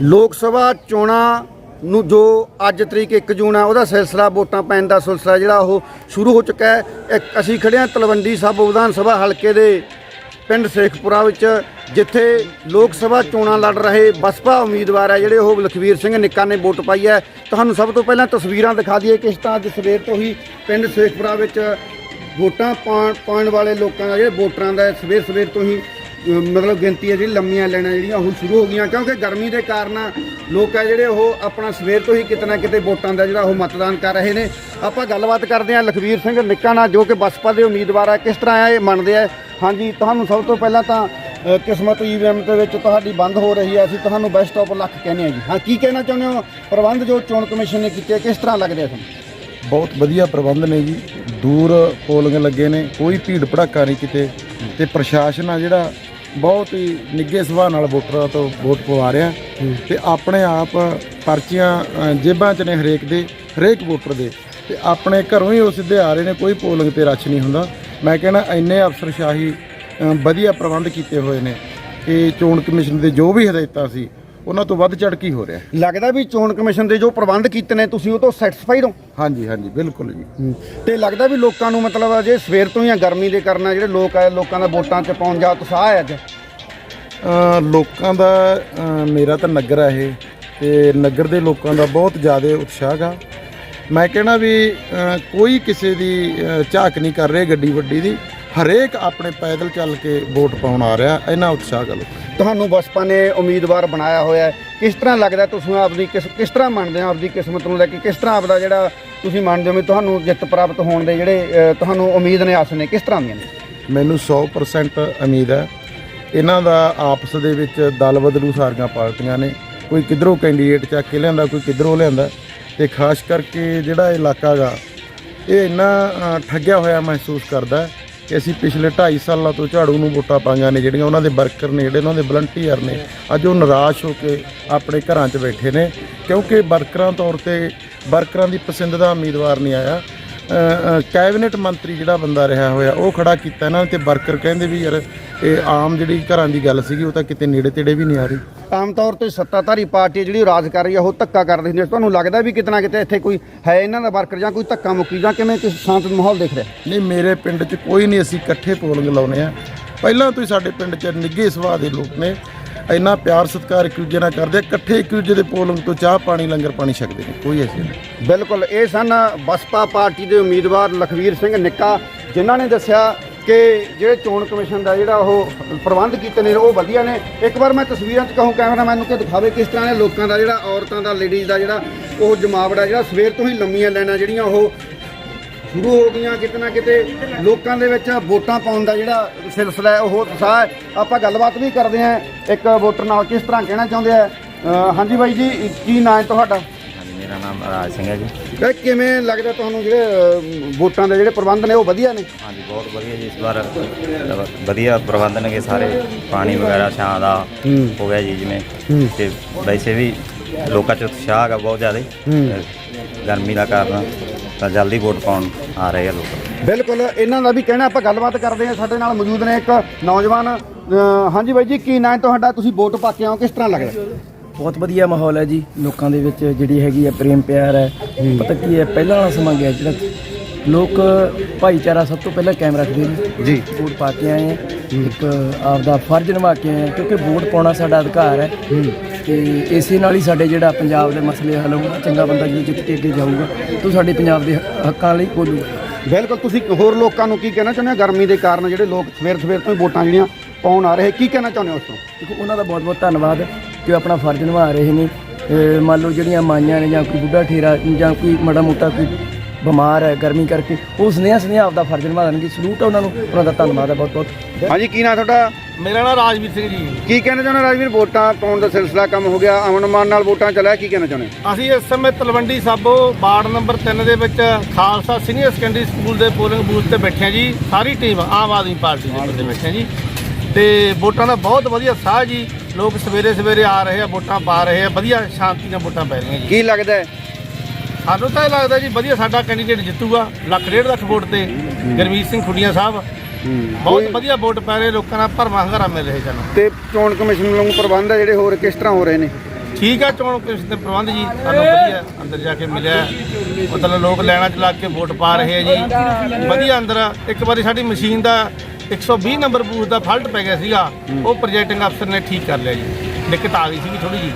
ਲੋਕ ਸਭਾ ਚੋਣਾਂ ਨੂੰ ਜੋ ਅੱਜ ਤਰੀਕ 1 ਜੂਨ ਆ, ਉਹਦਾ ਸਿਲਸਿਲਾ ਵੋਟਾਂ ਪੈਣ ਦਾ ਸਿਲਸਿਲਾ ਜਿਹੜਾ ਉਹ ਸ਼ੁਰੂ ਹੋ ਚੁੱਕਾ ਹੈ। ਇੱਕ ਅਸੀਂ ਖੜੇ ਹਾਂ ਤਲਵੰਡੀ ਸਭ ਵਿਧਾਨ ਸਭਾ ਹਲਕੇ ਦੇ ਪਿੰਡ ਸੇਖਪੁਰਾ ਵਿੱਚ, ਜਿੱਥੇ ਲੋਕ ਸਭਾ ਚੋਣਾਂ ਲੜ ਰਹੇ ਬਸਪਾ ਉਮੀਦਵਾਰ ਹੈ ਜਿਹੜੇ ਉਹ ਲਖਵੀਰ ਸਿੰਘ ਨਿੱਕਾ ਨੇ ਵੋਟ ਪਾਈ ਹੈ। ਤੁਹਾਨੂੰ ਸਭ ਤੋਂ ਪਹਿਲਾਂ ਤਸਵੀਰਾਂ ਦਿਖਾ ਦਈਏ ਕਿਸ ਤਰ੍ਹਾਂ ਅੱਜ ਸਵੇਰ ਤੋਂ ਹੀ ਪਿੰਡ ਸੇਖਪੁਰਾ ਵਿੱਚ ਵੋਟਾਂ ਪਾਉਣ ਪਾਉਣ ਵਾਲੇ ਲੋਕਾਂ ਦਾ, ਜਿਹੜੇ ਵੋਟਰਾਂ ਦਾ ਸਵੇਰ ਸਵੇਰ ਤੋਂ ਹੀ ਮਤਲਬ ਗਿਣਤੀ ਹੈ ਜਿਹੜੀ ਲੰਮੀਆਂ ਲੈਣਾ ਜਿਹੜੀਆਂ ਉਹ ਸ਼ੁਰੂ ਹੋ ਗਈਆਂ ਕਿਉਂਕਿ ਗਰਮੀ ਦੇ ਕਾਰਨ ਲੋਕ ਹੈ ਜਿਹੜੇ ਉਹ ਆਪਣਾ ਸਵੇਰ ਤੋਂ ਹੀ ਕਿਤੇ ਨਾ ਕਿਤੇ ਵੋਟਾਂ ਦਾ ਜਿਹੜਾ ਉਹ ਮਤਦਾਨ ਕਰ ਰਹੇ ਨੇ। ਆਪਾਂ ਗੱਲਬਾਤ ਕਰਦੇ ਹਾਂ ਲਖਵੀਰ ਸਿੰਘ ਨਿੱਕਾ ਨਾਲ ਜੋ ਕਿ ਬਸਪਾ ਦੇ ਉਮੀਦਵਾਰ ਆ। ਕਿਸ ਤਰ੍ਹਾਂ ਇਹ ਮੰਨਦੇ ਆ? ਹਾਂਜੀ ਤੁਹਾਨੂੰ ਸਭ ਤੋਂ ਪਹਿਲਾਂ ਤਾਂ ਅ, ਕਿਸਮਤ ਈਵੀਐਮ ਦੇ ਵਿੱਚ ਤੁਹਾਡੀ ਬੰਦ ਹੋ ਰਹੀ ਹੈ। ਅਸੀਂ ਤੁਹਾਨੂੰ ਬੈਸਟ ਆਫ ਲੱਕ ਕਹਿੰਦੇ ਆ ਜੀ। ਹਾਂ ਕੀ ਕਹਿਣਾ ਚਾਹੁੰਦੇ ਹੋ? ਪ੍ਰਬੰਧ ਜੋ ਚੋਣ ਕਮਿਸ਼ਨ ਨੇ ਕੀਤੇ ਕਿਸ ਤਰ੍ਹਾਂ ਲੱਗਦੇ ਆ ਤੁਹਾਨੂੰ? ਬਹੁਤ ਵਧੀਆ ਪ੍ਰਬੰਧ ਨੇ ਜੀ। ਦੂਰ ਪੋਲਿੰਗ ਲੱਗੇ ਨੇ ਕੋਈ ਭੀੜ ਭੜਾਕਾ ਨਹੀਂ ਕਿਤੇ। ਤੇ ਪ੍ਰਸ਼ਾਸਨ ਆ ਜਿਹੜਾ ਬਹੁਤ ਹੀ ਨਿੱਘੇ ਸੁਭਾਅ ਨਾਲ ਵੋਟਰਾਂ ਤੋਂ ਵੋਟ ਪਵਾ ਰਿਹਾ। ਤੇ ਆਪਣੇ ਆਪ ਪਰਚੀਆਂ ਜੇਬਾਂ 'ਚ ਨੇ ਹਰੇਕ ਦੇ ਹਰੇਕ ਵੋਟਰ ਦੇ। ਤੇ ਆਪਣੇ ਘਰੋਂ ਹੀ ਉਹ ਸਿੱਧੇ ਆ ਰਹੇ ਨੇ ਕੋਈ ਪੋਲਿੰਗ ਤੇ ਰਸ਼ ਨਹੀਂ ਹੁੰਦਾ। ਮੈਂ ਕਹਿੰਦਾ ਇੰਨੇ ਅਫਸਰਸ਼ਾਹੀ ਵਧੀਆ ਪ੍ਰਬੰਧ ਕੀਤੇ ਹੋਏ ਨੇ। ਕਿ ਚੋਣ ਕਮਿਸ਼ਨ ਦੇ ਜੋ ਵੀ ਹਦਾਇਤਾਂ ਸੀ ਉਹਨਾਂ ਤੋਂ ਵੱਧ ਚੜ੍ਹ ਕੀ ਹੋ ਰਿਹਾ? ਲੱਗਦਾ ਵੀ ਚੋਣ ਕਮਿਸ਼ਨ ਦੇ ਜੋ ਪ੍ਰਬੰਧ ਕੀਤੇ ਨੇ ਤੁਸੀਂ ਉਹ ਤੋਂ ਸੈਟੀਸਫਾਈਡ ਹੋ? ਹਾਂਜੀ ਹਾਂਜੀ ਬਿਲਕੁਲ ਜੀ। ਤੇ ਲੱਗਦਾ ਵੀ ਲੋਕਾਂ ਨੂੰ ਮਤਲਬ ਜੇ ਸਵੇਰ ਤੋਂ ਹੀ ਆ ਗਰਮੀ ਦੇ ਕਾਰਨ ਜਿਹੜੇ ਲੋਕ ਆ ਲੋਕਾਂ ਦਾ ਵੋਟਾਂ 'ਚ ਪਾਉਣ ਜਾ ਉਤਸ਼ਾਹ ਹੈ ਅੱਜ? ਅ, ਲੋਕਾਂ ਦਾ ਮੇਰਾ ਤਾਂ ਨਗਰ ਹੈ ਇਹ ਤੇ ਨਗਰ ਦੇ ਲੋਕਾਂ ਦਾ ਬਹੁਤ ਜ਼ਿਆਦਾ ਉਤਸ਼ਾਹ ਗਾ। ਮੈਂ ਕਹਿਣਾ ਵੀ ਕੋਈ ਕਿਸੇ ਦੀ ਝਾਕ ਨਹੀਂ ਕਰ ਰਿਹਾ ਗੱਡੀ ਵੱਡੀ ਦੀ। ਹਰੇਕ ਆਪਣੇ ਪੈਦਲ ਚੱਲ ਕੇ ਵੋਟ ਪਾਉਣ ਆ ਰਿਹਾ ਇੰਨਾ ਉਤਸ਼ਾਹ ਗਾ ਲੋਕਾਂ ਦਾ। ਤੁਹਾਨੂੰ ਬਸਪਾ ਨੇ ਉਮੀਦਵਾਰ ਬਣਾਇਆ ਹੋਇਆ ਹੈ। ਕਿਸ ਤਰ੍ਹਾਂ ਲੱਗਦਾ ਤੁਸੀਂ ਆਪਦੀ ਕਿਸ ਕਿਸ ਤਰ੍ਹਾਂ ਮੰਨਦੇ ਹੋ ਆਪਦੀ ਕਿਸਮਤ ਨੂੰ ਲੈ ਕੇ? ਕਿਸ ਤਰ੍ਹਾਂ ਆਪਦਾ ਜਿਹੜਾ ਤੁਸੀਂ ਮੰਨਦੇ ਹੋ ਵੀ ਤੁਹਾਨੂੰ ਜਿੱਤ ਪ੍ਰਾਪਤ ਹੋਣ ਦੇ ਜਿਹੜੇ ਤੁਹਾਨੂੰ ਉਮੀਦ ਨੇ ਆਸ ਨੇ ਕਿਸ ਤਰ੍ਹਾਂ ਦੀਆਂ ਨੇ? ਮੈਨੂੰ 100% ਉਮੀਦ ਹੈ। ਇਹਨਾਂ ਦਾ ਆਪਸ ਦੇ ਵਿੱਚ ਦਲ ਬਦਲੂ ਸਾਰੀਆਂ ਪਾਰਟੀਆਂ ਨੇ। ਕੋਈ ਕਿਧਰੋਂ ਕੈਂਡੀਡੇਟ ਚੱਕ ਕੇ ਲਿਆਂਦਾ ਕੋਈ ਕਿਧਰੋਂ ਲਿਆਂਦਾ। ਤੇ ਖਾਸ ਕਰਕੇ ਜਿਹੜਾ ਇਲਾਕਾ ਗਾ ਇਹ ਇੰਨਾ ਠੱਗਿਆ ਹੋਇਆ ਮਹਿਸੂਸ ਕਰਦਾ ਕਿ ਅਸੀਂ ਪਿਛਲੇ 2.5 ਸਾਲਾਂ ਤੋਂ ਝਾੜੂ ਨੂੰ ਵੋਟਾਂ ਪਾਈਆਂ ਨੇ, ਜਿਹੜੀਆਂ ਉਹਨਾਂ ਦੇ ਵਰਕਰ ਨੇ, ਜਿਹੜੇ ਉਹਨਾਂ ਦੇ ਵਲੰਟੀਅਰ ਨੇ, ਅੱਜ ਉਹ ਨਿਰਾਸ਼ ਹੋ ਕੇ ਆਪਣੇ ਘਰਾਂ 'ਚ ਬੈਠੇ ਨੇ, ਕਿਉਂਕਿ ਵਰਕਰਾਂ ਤੌਰ ਤੇ ਵਰਕਰਾਂ ਦੀ ਪਸੰਦ ਦਾ ਉਮੀਦਵਾਰ ਨਹੀਂ ਆਇਆ। ਕੈਬਨਿਟ ਮੰਤਰੀ ਜਿਹੜਾ ਬੰਦਾ ਰਿਹਾ ਹੋਇਆ, ਉਹ ਖੜਾ ਕੀਤਾ ਇਹਨਾਂ ਨੇ ਤੇ ਵਰਕਰ ਕਹਿੰਦੇ ਵੀ ਯਾਰ ਇਹ ਆਮ ਜਿਹੜੀ ਘਰਾਂ ਦੀ ਗੱਲ ਸੀਗੀ ਉਹ ਤਾਂ ਕਿਤੇ ਨੇੜੇ ਤੇੜੇ ਵੀ ਨਹੀਂ ਆ ਰਹੀ। ਆਮ ਤੌਰ ਤੇ ਸੱਤਾਧਾਰੀ ਪਾਰਟੀ ਜਿਹੜੀ ਰਾਜ ਕਰ ਰਹੀ ਹੈ ਉਹ ਧੱਕਾ ਕਰ ਰਹੀ ਹੈ। ਤੁਹਾਨੂੰ ਲੱਗਦਾ ਵੀ ਕਿਤਨਾ ਕਿਤੇ ਇੱਥੇ ਕੋਈ ਹੈ ਇਹਨਾਂ ਦਾ ਵਰਕਰ ਜਾਂ ਕੋਈ ਧੱਕਾ ਮੁੱਕੀ ਜਾਂ ਕਿਵੇਂ ਕਿਸ ਸ਼ਾਂਤ ਮਾਹੌਲ ਦਿਖ ਰਿਹਾ ਨਹੀਂ ਮੇਰੇ ਪਿੰਡ 'ਚ ਕੋਈ ਨਹੀਂ ਅਸੀਂ ਇਕੱਠੇ ਪੋਲਿੰਗ ਲਾਉਨੇ ਆ ਪਹਿਲਾਂ ਤੋਂ ਹੀ ਸਾਡੇ ਪਿੰਡ 'ਚ ਨਿੱਘੇ ਸੁਭਾਅ ਦੇ ਲੋਕ ਨੇ। ਇੰਨਾ ਪਿਆਰ ਸਤਿਕਾਰ ਇੱਕ ਦੂਜੇ ਨਾਲ ਕਰਦੇ ਆ ਇਕੱਠੇ ਇੱਕ ਦੂਜੇ ਦੇ ਪੋਲਿੰਗ ਤੋਂ ਚਾਹ ਪਾਣੀ ਲੰਗਰ ਪਾਣੀ ਛਕਦੇ ਨੇ ਕੋਈ ਐਸੀ ਨਹੀਂ। ਬਿਲਕੁਲ ਇਹ ਸਨ ਬਸਪਾ ਪਾਰਟੀ ਦੇ ਉਮੀਦਵਾਰ ਲਖਵੀਰ ਸਿੰਘ ਨਿੱਕਾ ਜਿਨ੍ਹਾਂ ਨੇ ਦੱਸਿਆ ਕਿ ਜਿਹੜੇ ਚੋਣ ਕਮਿਸ਼ਨ ਦਾ ਜਿਹੜਾ ਉਹ ਪ੍ਰਬੰਧ ਕੀਤੇ ਨੇ, ਉਹ ਵਧੀਆ ਨੇ। ਇੱਕ ਵਾਰ ਮੈਂ ਤਸਵੀਰਾਂ 'ਚ ਕਹੂੰ, ਕੈਮਰਾਮੈਨ ਨੂੰ ਕਿ ਦਿਖਾਵੇ ਕਿਸ ਤਰ੍ਹਾਂ ਦੇ ਲੋਕਾਂ ਦਾ ਜਿਹੜਾ, ਔਰਤਾਂ ਦਾ ਲੇਡੀਜ਼ ਦਾ ਜਿਹੜਾ ਉਹ ਜਮਾਵੜਾ, ਜਿਹੜਾ ਸਵੇਰ ਤੋਂ ਹੀ ਲੰਮੀਆਂ ਲਾਈਨਾਂ ਜਿਹੜੀਆਂ ਉਹ ਸ਼ੁਰੂ ਹੋ ਗਈਆਂ, ਕਿਤੇ ਨਾ ਕਿਤੇ ਲੋਕਾਂ ਦੇ ਵਿੱਚ ਵੋਟਾਂ ਪਾਉਣ ਦਾ ਜਿਹੜਾ ਸਿਲਸਿਲਾ ਹੈ, ਉਹ ਉਤਸ਼ਾਹ ਹੈ। ਆਪਾਂ ਗੱਲਬਾਤ ਵੀ ਕਰਦੇ ਹਾਂ। ਇੱਕ ਵੋਟਰ ਨਾਲ ਕਿਸ ਤਰ੍ਹਾਂ ਕਹਿਣਾ ਚਾਹੁੰਦੇ ਆ? ਹਾਂਜੀ ਬਾਈ ਜੀ, ਕੀ ਨਾਂ ਹੈ ਤੁਹਾਡਾ? ਮੇਰਾ ਨਾਮ ਰਾਜ ਸਿੰਘ ਹੈ ਜੀ। ਇਹ ਕਿਵੇਂ ਲੱਗਦਾ ਤੁਹਾਨੂੰ ਜਿਹੜੇ ਵੋਟਾਂ ਦੇ ਜਿਹੜੇ ਪ੍ਰਬੰਧ ਨੇ ਉਹ ਵਧੀਆ ਨੇ? ਹਾਂਜੀ ਬਹੁਤ ਵਧੀਆ ਜੀ ਇਸ ਵਾਰ ਵਧੀਆ ਪ੍ਰਬੰਧ ਨੇਗੇ ਸਾਰੇ। ਪਾਣੀ ਵਗੈਰਾ ਛਾਂ ਦਾ ਹੋ। ਗਿਆ ਜੀ ਜਿਵੇਂ। ਤੇ ਵੈਸੇ ਵੀ ਲੋਕਾਂ 'ਚ ਉਤਸ਼ਾਹ ਹੈਗਾ ਬਹੁਤ ਜ਼ਿਆਦਾ। ਗਰਮੀ ਦਾ ਕਾਰਨ ਤਾਂ ਜਲਦੀ ਵੋਟ ਪਾਉਣ ਆ ਰਹੇ ਆ ਲੋਕ। ਬਿਲਕੁਲ ਇਹਨਾਂ ਦਾ ਵੀ ਕਹਿਣਾ ਆਪਾਂ ਗੱਲਬਾਤ ਕਰਦੇ ਹਾਂ ਸਾਡੇ ਨਾਲ ਮੌਜੂਦ ਨੇ ਇੱਕ ਨੌਜਵਾਨ। ਹਾਂਜੀ ਬਾਈ ਜੀ ਕੀ ਨਾਂ ਹੈ ਤੁਹਾਡਾ? ਤੁਸੀਂ ਵੋਟ ਪਾ ਕੇ ਆਓ ਕਿਸ ਤਰ੍ਹਾਂ ਲੱਗਦਾ? ਬਹੁਤ ਵਧੀਆ ਮਾਹੌਲ ਹੈ ਜੀ। ਲੋਕਾਂ ਦੇ ਵਿੱਚ ਜਿਹੜੀ ਹੈਗੀ ਹੈ ਪ੍ਰੇਮ ਪਿਆਰ ਹੈ। ਪਤਾ ਕੀ ਹੈ ਪਹਿਲਾਂ ਵਾਲਾ ਸਮਾਂ ਗਿਆ ਜਿਹੜਾ ਲੋਕ ਭਾਈਚਾਰਾ ਸਭ ਤੋਂ ਪਹਿਲਾਂ ਕਾਇਮ ਰੱਖਦੇ ਨੇ। ਜੀ। ਵੋਟ ਪਾ ਕੇ ਆਏ ਹੈ। ਇੱਕ ਆਪਦਾ ਫਰਜ਼ ਨਿਭਾ ਕੇ ਆਏ ਹੈ ਕਿਉਂਕਿ ਵੋਟ ਪਾਉਣਾ ਸਾਡਾ ਅਧਿਕਾਰ ਹੈ। ਤੇ ਇਸੇ ਨਾਲ ਹੀ ਸਾਡੇ ਜਿਹੜਾ ਪੰਜਾਬ ਦੇ ਮਸਲੇ ਹੱਲ ਹੋਊਗਾ ਚੰਗਾ ਬੰਦਾ ਜੀ ਜਿੱਤ ਕੇ ਅੱਗੇ ਜਾਊਗਾ ਤਾਂ ਸਾਡੇ ਪੰਜਾਬ ਦੇ ਹੱਕਾਂ ਲਈ ਬੋਲੂਗਾ ਬਿਲਕੁਲ ਤੁਸੀਂ ਹੋਰ ਲੋਕਾਂ ਨੂੰ ਕੀ ਕਹਿਣਾ ਚਾਹੁੰਦੇ ਹੋ? ਗਰਮੀ ਦੇ ਕਾਰਨ ਜਿਹੜੇ ਲੋਕ ਸਵੇਰ ਸਵੇਰ ਤੋਂ ਹੀ ਵੋਟਾਂ ਜਿਹੜੀਆਂ ਪਾਉਣ ਆ ਰਹੇ ਕੀ ਕਹਿਣਾ ਚਾਹੁੰਦੇ ਹੋ ਉਸ ਤੋਂ? ਦੇਖੋ ਉਹਨਾਂ ਦਾ ਬਹੁਤ ਬਹੁਤ ਧੰਨਵਾਦ ਕਿ ਉਹ ਆਪਣਾ ਫਰਜ਼ ਨਿਭਾ ਰਹੇ ਨੇ। ਮੰਨ ਲਓ ਜਿਹੜੀਆਂ ਮਾਈਆਂ ਨੇ ਜਾਂ ਕੋਈ ਬੁੱਢਾ ਠੇਰਾ ਜਾਂ ਕੋਈ ਮਾੜਾ ਮੋਟਾ ਕੋਈ ਬਿਮਾਰ ਹੈ ਗਰਮੀ ਕਰਕੇ ਉਹ ਸੁਨੇਹਾ ਸੁਨੇਹਾ ਆਪਦਾ ਫਰਜ਼ ਨਿਭਾਉਣਗੇ ਸਲੂਟ ਹੈ ਉਹਨਾਂ ਨੂੰ ਉਹਨਾਂ ਦਾ ਧੰਨਵਾਦ ਹੈ ਬਹੁਤ ਬਹੁਤ ਹਾਂਜੀ ਕੀ ਨਾਂ ਤੁਹਾਡਾ? ਮੇਰਾ ਨਾਮ ਰਾਜਵੀਰ ਸਿੰਘ ਜੀ। ਕੀ ਕਹਿਣਾ ਚਾਹੁੰਦੇ ਰਾਜਵੀਰ? ਵੋਟਾਂ ਪਾਉਣ ਦਾ ਸਿਲਸਿਲਾ ਕੰਮ ਹੋ ਗਿਆ। ਅਮਨ ਮਾਨ ਨਾਲ ਵੋਟਾਂ ਚੱਲਿਆ ਕੀ ਕਹਿਣਾ ਚਾਹੁੰਦੇ? ਅਸੀਂ ਇਸ ਸਮੇਂ ਤਲਵੰਡੀ ਸਾਬੋ ਵਾਰਡ ਨੰਬਰ 3 ਦੇ ਵਿੱਚ ਖਾਲਸਾ ਸੀਨੀਅਰ ਸੈਕੰਡਰੀ ਸਕੂਲ ਦੇ ਪੋਲਿੰਗ ਬੂਥ ਤੇ ਬੈਠੇ ਹਾਂ ਜੀ। ਸਾਰੀ ਟੀਮ ਆਮ ਆਦਮੀ ਪਾਰਟੀ ਦੇ ਬੰਦੇ ਬੈਠੇ ਹਾਂ ਜੀ। ਤੇ ਵੋਟਾਂ ਦਾ ਬਹੁਤ ਵਧੀਆ ਸਾਹ ਜੀ। ਲੋਕ ਸਵੇਰੇ ਸਵੇਰੇ ਆ ਰਹੇ ਆ ਵੋਟਾਂ ਪਾ ਰਹੇ ਆ ਵਧੀਆ ਸ਼ਾਂਤੀ ਨਾਲ ਵੋਟਾਂ ਪੈ ਰਹੀਆਂ ਜੀ। ਕੀ ਲੱਗਦਾ ਹੈ? ਸਾਨੂੰ ਤਾਂ ਇਹ ਲੱਗਦਾ ਜੀ ਵਧੀਆ ਸਾਡਾ ਕੈਂਡੀਡੇਟ ਜਿੱਤੂਗਾ ਲੱਖ ਡੇਢ ਲੱਖ ਵੋਟ ਤੇ ਗਰਮੀਤ ਸਿੰਘ ਖੁੱਡੀਆਂ ਸਾਹਿਬ। ਬਹੁਤ ਵਧੀਆ ਵੋਟ ਪੈ ਰਹੇ ਲੋਕਾਂ ਦਾ ਭਰਮਾ ਹੰਗਾਰਾ ਮਿਲ ਰਿਹਾ ਸਾਨੂੰ। ਤੇ ਚੋਣ ਕਮਿਸ਼ਨ ਵੱਲੋਂ ਪ੍ਰਬੰਧ ਆ ਜਿਹੜੇ ਹੋਰ ਕਿਸ ਤਰ੍ਹਾਂ ਹੋ ਰਹੇ ਨੇ? ਠੀਕ ਆ ਚੋਣ ਕਮਿਸ਼ਨ ਦੇ ਪ੍ਰਬੰਧ ਜੀ ਸਾਨੂੰ ਵਧੀਆ ਅੰਦਰ ਜਾ ਕੇ ਮਿਲਿਆ। ਮਤਲਬ ਲੋਕ ਲੈਣਾ ਚ ਲੱਗ ਕੇ ਵੋਟ ਪਾ ਰਹੇ ਆ ਜੀ। ਵਧੀਆ ਅੰਦਰ ਇੱਕ ਵਾਰੀ ਸਾਡੀ ਮਸ਼ੀਨ ਦਾ 120 ਨੰਬਰ ਬੂਥ ਦਾ ਫਾਲਟ ਪੈ ਗਿਆ ਸੀਗਾ। ਉਹ ਪ੍ਰੋਜੈਕਟਿੰਗ ਅਫਸਰ ਨੇ ਠੀਕ ਕਰ ਲਿਆ ਜੀ। ਦਿੱਕਤ ਆ ਗਈ ਸੀਗੀ ਥੋੜੀ ਜੀ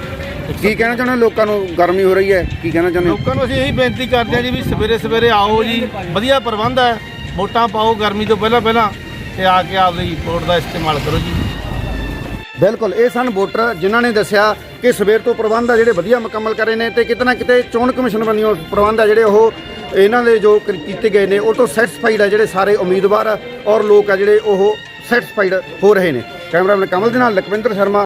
ਕੀ ਕਹਿਣਾ ਚਾਹੁੰਦੇ ਹੋ? ਲੋਕਾਂ ਨੂੰ ਗਰਮੀ ਹੋ ਰਹੀ ਹੈ। ਕੀ ਕਹਿਣਾ ਚਾਹੁੰਦੇ ਹੋ? ਲੋਕਾਂ ਨੂੰ ਅਸੀਂ ਇਹੀ ਬੇਨਤੀ ਕਰਦੇ ਹਾਂ ਜੀ ਵੀ ਸਵੇਰੇ ਸਵੇਰੇ ਆਓ ਜੀ। ਵਧੀਆ ਪ੍ਰਬੰਧ ਹੈ। ਵੋਟਾਂ ਪਾਓ ਗਰਮੀ ਤੋਂ ਪਹਿਲਾਂ ਪਹਿਲਾਂ ਤੇ ਆ ਕੇ ਆਪਦੀ ਵੋਟ ਦਾ ਇਸਤੇਮਾਲ ਕਰੋ ਜੀ। ਬਿਲਕੁਲ ਇਹ ਸਨ ਵੋਟਰ ਜਿਨ੍ਹਾਂ ਨੇ ਦੱਸਿਆ ਕਿ ਸਵੇਰ ਤੋਂ ਪ੍ਰਬੰਧ ਆ ਜਿਹੜੇ ਵਧੀਆ ਮੁਕੰਮਲ ਕਰੇ ਨੇ ਤੇ ਕਿਤੇ ਨਾ ਕਿਤੇ ਚੋਣ ਕਮਿਸ਼ਨ ਵੱਲੋਂ ਪ੍ਰਬੰਧ ਆ ਜਿਹੜੇ ਉਹ ਇਹਨਾਂ ਦੇ ਜੋ ਕ- ਕੀਤੇ ਗਏ ਨੇ ਉਹ ਤੋਂ ਸੈਟੀਸਫਾਈਡ ਆ ਜਿਹੜੇ ਸਾਰੇ ਉਮੀਦਵਾਰ। ਔਰ ਲੋਕ ਆ ਜਿਹੜੇ ਉਹ ਸੈਟੀਸਫਾਈਡ ਹੋ ਰਹੇ ਨੇ। ਕੈਮਰਾਮੈਨ ਕਮਲ ਦੇ ਨਾਲ ਲਖਵਿੰਦਰ ਸ਼ਰਮਾ